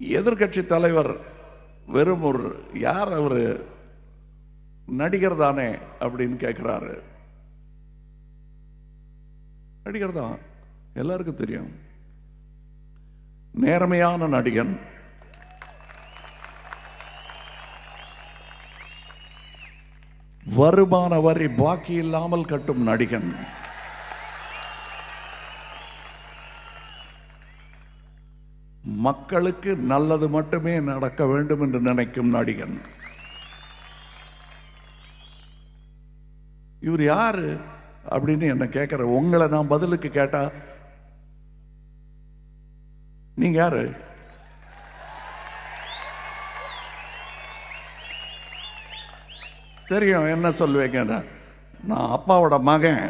எதிர்க்கட்சி தலைவர் வெறும் ஒரு யார் அவர்? நடிகர் தானே அப்படின்னு கேட்குறாரு நடிகர் தான். எல்லாருக்கும் தெரியும். நேர்மையான நடிகன். வருமான வரி பாக்கி இல்லாமல் கட்டும் நடிகன். மக்களுக்கு நல்லது மட்டுமே நடக்க வேண்டும் என்று நினைக்கும் நடிகன். இவர் யாரு அப்படின்னு என்ன கேட்கிற உங்களை நான் பதிலுக்கு கேட்டா நீங்க யாரு? தெரியும் என்ன சொல்லுவீங்க நான் அப்பாவோட மகன்.